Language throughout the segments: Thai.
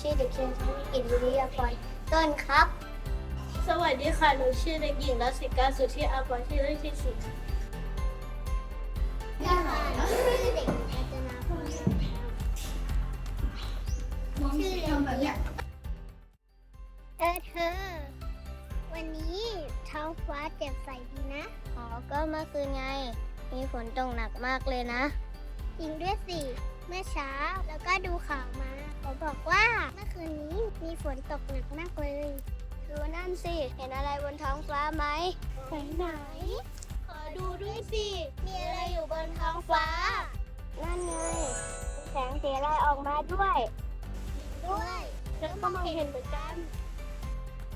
ชื่อเด็กชายชวิกิจวิริยาพรต้นครับ สวัสดีค่ะ หนูชื่อเด็กหญิงรัสิกาสุทธิอาภรชื่อเล่นชื่อสิค่ะชื่อเด็กหญิงรัตนาพรชื่อเด็กหญิงเออเธอ วันนี้ท้องฟ้าแจ่มใสดีนะ อ๋อ ก็เมื่อคืนไง มีฝนตกหนักมากเลยนะ จริงด้วยสิ เมื่อเช้าแล้วก็ดูข่าวมา เขาบอกว่าเมื่อคืนนี้มีฝนตกหนักมากเลยดูนั่นสิ เห็นอะไรบนท้องฟ้าไหมไหนไหน ขอดูด้วยสิ มีอะไรอยู่บนท้องฟ้า นั่นไงแสงสีอะไรออกมาด้วย ด้วยฉันก็มองเห็นเหมือนกัน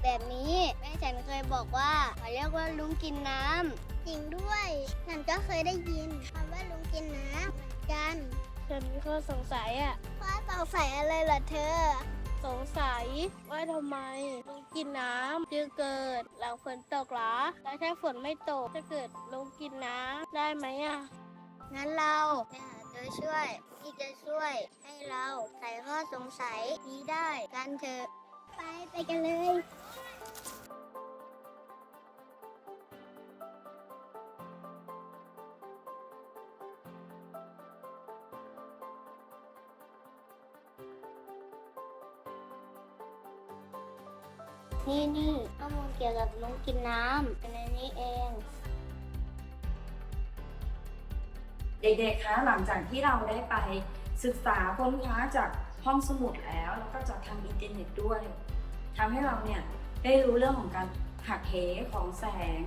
แบบนี้แม่ฉันเคยบอกว่าเขาเรียกว่าลุงกินน้ำจริงด้วย ฉันก็เคยได้ยินคำว่าลุงกินน้ำเหมือนกัน ฉันมีข้อสงสัยอะว่าสงสัยอะไรล่ะเธอ สงสัยว่าทำไมลุงกินน้ำจึงเกิดหลังฝนตกเหรอ แล้วถ้าฝนไม่ตกจะเกิดลุงกินน้ำได้ไหมอะงั้นเราไปหาตัวช่วยที่จะช่วยให้เราไขข้อสงสัยนี้ได้กันเถอะ ไปไปกันเลย นี่นี่ข้อมูลเกี่ยวกับลุงกินน้ำเป็นในนี้เอง เด็กๆ คะหลังจากที่เราได้ไปศึกษาค้นคว้าจากห้องสมุดแล้ว แล้วก็จากทางอินเทอร์เน็ตด้วยทำให้เราเนี่ยได้รู้เรื่องของการหักเหของแสง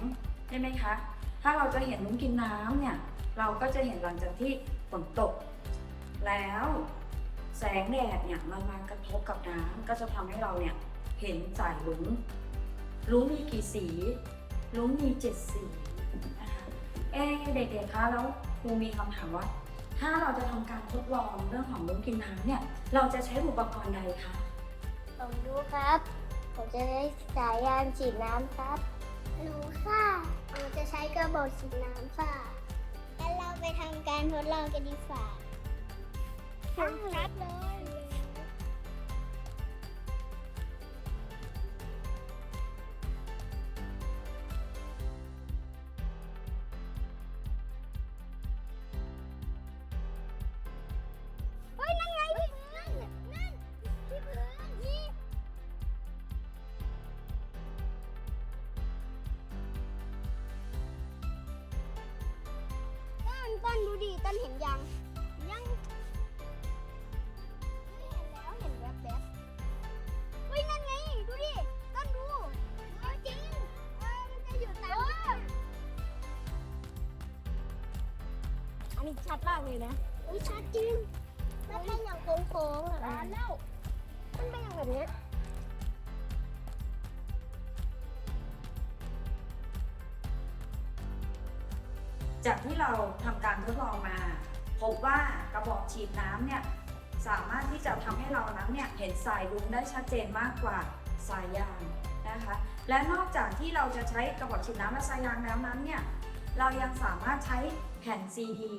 ใช่ไหมคะ ถ้าเราจะเห็นนุ้งกินน้ำเนี่ย เราก็จะเห็นหลังจากที่ฝนตก แล้วแสงแดดเนี่ยมันมากระทบกับน้ำก็จะทำให้เราเนี่ย เห็นสายลุงลุงมีกี่สีลุงมีเจ็ดสีนะคะเอ๊ะเด็กๆคะแล้วครูมีคำถามว่า ถ้าเราจะทำการทดลองเรื่องของลุงกินน้ำเนี่ย เราจะใช้อุปกรณ์ใดคะผมรู้ครับ ผมจะได้สายยางฉีดน้ำครับรู้ค่ะผมจะใช้กระบอกฉีดน้ำค่ะงั้นเราไปทำการทดลองกันดีกว่าชัดเลย ต้นต้นดูดิต้นเห็นยัง ยังเฮ้ยเห็นแล้วเห็นแวบแบบเฮ้ยนั่นไงดูดิต้นดูเออจริงเออมันจะอยู่ตามอันนี้ชัดมากเลยนะอุ้ยชัดจริงมันเป็นอย่างโค้งๆอะแล้วมันเป็นอย่างแบบเนี้ย จากที่เราทำการทดลองมา พบว่ากระบอกฉีดน้ำเนี่ยสามารถที่จะทำให้เรานั้นเนี่ยเห็นสายรุ้งได้ชัดเจนมากกว่าสายยางนะคะ และนอกจากที่เราจะใช้กระบอกฉีดน้ำและสายยางแล้วนั้นเนี่ยเรายังสามารถใช้แผ่นซีดี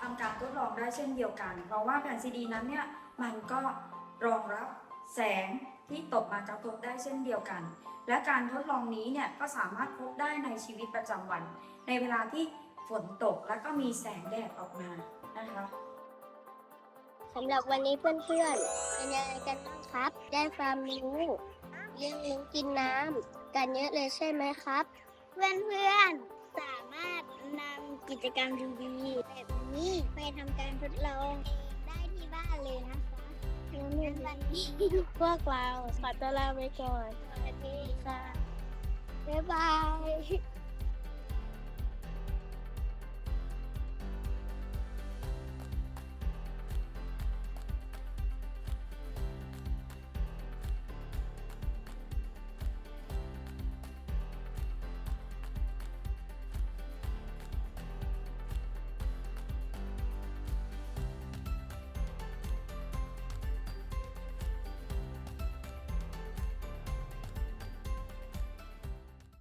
ทำการทดลองได้เช่นเดียวกัน เพราะว่าแผ่นซีดีนั้นเนี่ยมันก็รองรับแสงที่ตกมากระทบได้เช่นเดียวกัน และการทดลองนี้เนี่ยก็สามารถพบได้ในชีวิตประจำวัน ในเวลาที่ฝนตกแล้วก็มีแสงแดดออกมานะคะสำหรับวันนี้เพื่อนๆเป็นยังไงกันบ้างครับ ได้ความรู้เรื่องลุงกินน้ำกันเยอะเลยใช่ไหมครับ เพื่อนๆสามารถนำกิจกรรมดีๆแบบนี้ไปทำการทดลองเองได้ที่บ้านเลยนะคะงั้นวันนี้พวกเราขอตัวลาไปก่อน สวัสดีค่ะบ๊ายบาย